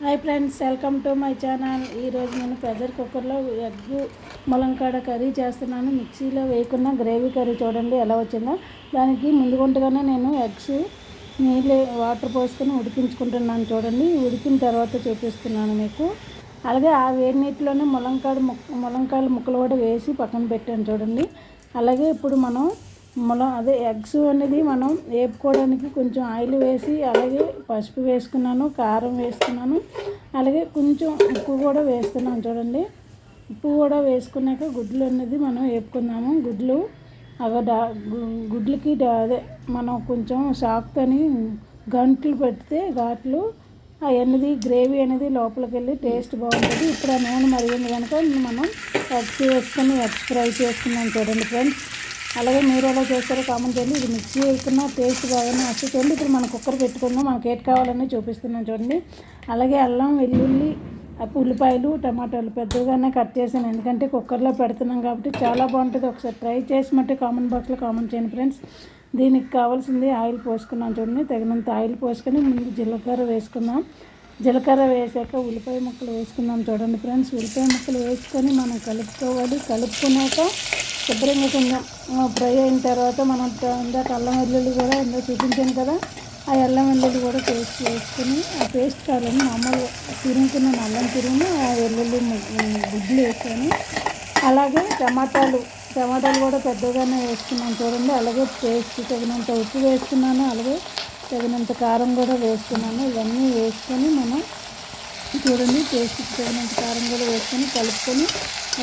Hi friends welcome to my channel ఈరోజు నేను pressure కుక్కర్లో ఎగ్ ములంకాడ కర్రీ చేస్తున్నాను. మిక్సీలో వేయకుండా గ్రేవీ కర్రీ చూడండి ఎలా వచ్చిందో. దానికి ముందుగుంటగానే నేను ఎగ్స్ నీళ్ళు వాటర్ పోసుకొని ఉడికించుకుంటున్నాను చూడండి. ఉడికిన తర్వాత చూపిస్తున్నాను మీకు. అలాగే ఆ వేడి నీటిలోనే ములంకాడ ముక్క ములంకాయల ముక్కలు కూడా వేసి పక్కన పెట్టాను చూడండి. అలాగే ఇప్పుడు మనం మనం అదే ఎగ్స్ అనేది మనం వేపుకోవడానికి కొంచెం ఆయిల్ వేసి అలాగే పసుపు వేసుకున్నాను కారం వేసుకున్నాను అలాగే కొంచెం ఉప్పు కూడా వేస్తున్నాను చూడండి. ఉప్పు కూడా వేసుకున్నాక గుడ్లు అనేది మనం వేపుకుందాము. గుడ్లు అవి డా గుడ్లకి అదే మనం కొంచెం సాకుతోని గంటలు పెడితే ఘాట్లు అవన్నీ గ్రేవీ అనేది లోపలికి వెళ్ళి టేస్ట్ బాగుంటుంది. ఇప్పుడు ఆ నూనె మరిగింది కనుక మనం ఎగ్స్ వేసుకొని ఎగ్స్ ఫ్రై చేసుకున్నాం చూడండి ఫ్రెండ్స్. అలాగే మీరు ఎలా చేస్తారో కామెంట్ చేయండి. ఇది మిక్సీ వేసుకున్న టేస్ట్ బాగానే వస్తుంది చూడండి ఇప్పుడు మనం కుక్కర్ పెట్టుకుందాం మనకి ఏటి కావాలని చూపిస్తున్నాం చూడండి. అలాగే అల్లం వెల్లుల్లి ఉల్లిపాయలు టమాటాలు పెద్దగానే కట్ చేశాను. ఎందుకంటే కుక్కర్లో పెడుతున్నాం కాబట్టి చాలా బాగుంటుంది. ఒకసారి ట్రై చేసి మట్టి కామెంట్ బాక్స్లో కామెంట్ చేయండి ఫ్రెండ్స్ దీనికి కావాల్సింది ఆయిల్ పోసుకున్నాం చూడండి. తగినంత ఆయిల్ పోసుకొని ముందు జీలకర్ర వేసుకుందాం. జీలకర్ర వేసాక ఉల్లిపాయ ముక్కలు వేసుకుందాం చూడండి ఫ్రెండ్స్ ఉల్లిపాయ ముక్కలు వేసుకొని మనం కలుపుకోవాలి. కలుపుకున్నాక శుభ్రంగా కొంచెం ఫ్రై అయిన తర్వాత మనం ఇందాక అల్లం వెల్లుల్లి కూడా ఇందాక చూపించాను కదా ఆ అల్లం వెల్లుల్లి కూడా పేస్ట్ వేసుకుని ఆ పేస్ట్ కావాలని మామూలుగా తిరుగుకున్న అల్లం తిరుగుని ఆ వెల్లుల్లి గుడ్లు వేసాను అలాగే టమాటాలు టమాటాలు కూడా పెద్దగానే వేసుకున్నాను చూడండి అలాగే పేస్ట్ తగినంత ఉప్పు వేసుకున్నాను అలాగే తగినంత కారం కూడా వేసుకున్నాను ఇవన్నీ వేసుకొని మనం చూడండి టేస్ట్కి తగినంత కారం కూడా వేసుకొని కలుపుకొని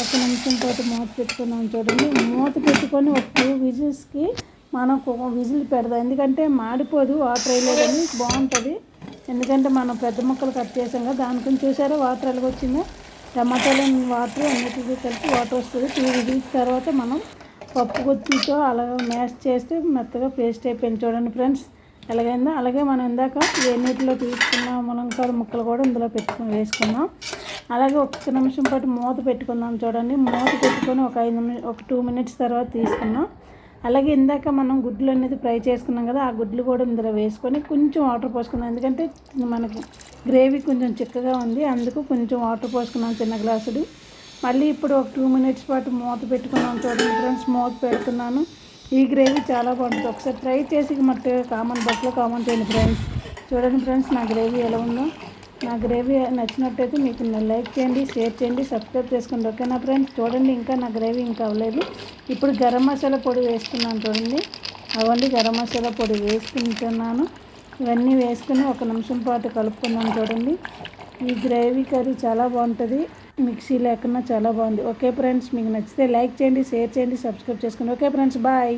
ఒక నిమిషం పాటు మూత పెట్టుకున్నాం చూడండి. మూత పెట్టుకొని ఒక టూ విజిల్స్కి మనం విజిల్ పెడదాం. ఎందుకంటే మాడిపోదు వాటర్ వేయలేదని బాగుంటుంది. ఎందుకంటే మనం పెద్ద ముక్కలు కట్ చేసాం కదా దానికొని చూసారా? వాటర్ ఎలాగొచ్చిందో టమాటాలు వాటర్ అన్నిటికీ కలిపి వాటర్ వస్తుంది. టూ విజిల్స్ తర్వాత మనం పప్పు గుత్తితో అలా మ్యాష్ చేస్తే మెత్తగా పేస్ట్ అయిపోయింది చూడండి ఫ్రెండ్స్. ఎలాగైందో అలాగే మనం ఇందాక ఏ నీటిలో తీసుకున్న ములంకాడ ముక్కలు కూడా ఇందులో పెట్టుకుని వేసుకుందాం. అలాగే ఒక నిమిషం పాటు మూత పెట్టుకుందాం చూడండి. మూత పెట్టుకొని ఒక ఐదు నిమిషం ఒక టూ మినిట్స్ తర్వాత తీసుకుందాం. అలాగే ఇందాక మనం గుడ్లు అనేది ఫ్రై చేసుకున్నాం కదా ఆ గుడ్లు కూడా ఇందులో వేసుకొని కొంచెం వాటర్ పోసుకుందాం. ఎందుకంటే మనకి గ్రేవీ కొంచెం చిక్కగా ఉంది అందుకు కొంచెం వాటర్ పోసుకున్నాం చిన్న గ్లాసుడు. మళ్ళీ ఇప్పుడు ఒక టూ మినిట్స్ పాటు మూత పెట్టుకున్నాం చూడండి ఫ్రెండ్స్. మూత పెడుతున్నాను. ఈ గ్రేవీ చాలా బాగుంటుంది. ఒకసారి ట్రై చేసి మట్టి కామన్ బాక్స్లో కామెంట్ చేయండి ఫ్రెండ్స్. చూడండి ఫ్రెండ్స్ నా గ్రేవీ ఎలా ఉందో. నా గ్రేవీ నచ్చినట్టయితే మీకు లైక్ చేయండి షేర్ చేయండి సబ్స్క్రైబ్ చేసుకోండి. ఓకేనా ఫ్రెండ్స్? చూడండి ఇంకా నా గ్రేవీ ఇంకా అవ్వలేదు. ఇప్పుడు గరం మసాలా పొడి వేసుకున్నాను చూడండి. అవండి గరం మసాలా పొడి వేసుకుంటున్నాను. ఇవన్నీ వేసుకుని ఒక నిమిషం పాటు కలుపుకున్నాను చూడండి. ఈ గ్రేవీ కర్రీ చాలా బాగుంటుంది. మిక్సీ లేకుండా చాలా బాగుంది. ఓకే ఫ్రెండ్స్ మీకు నచ్చితే లైక్ చేయండి షేర్ చేయండి సబ్స్క్రైబ్ చేసుకోండి. Okay friends bye.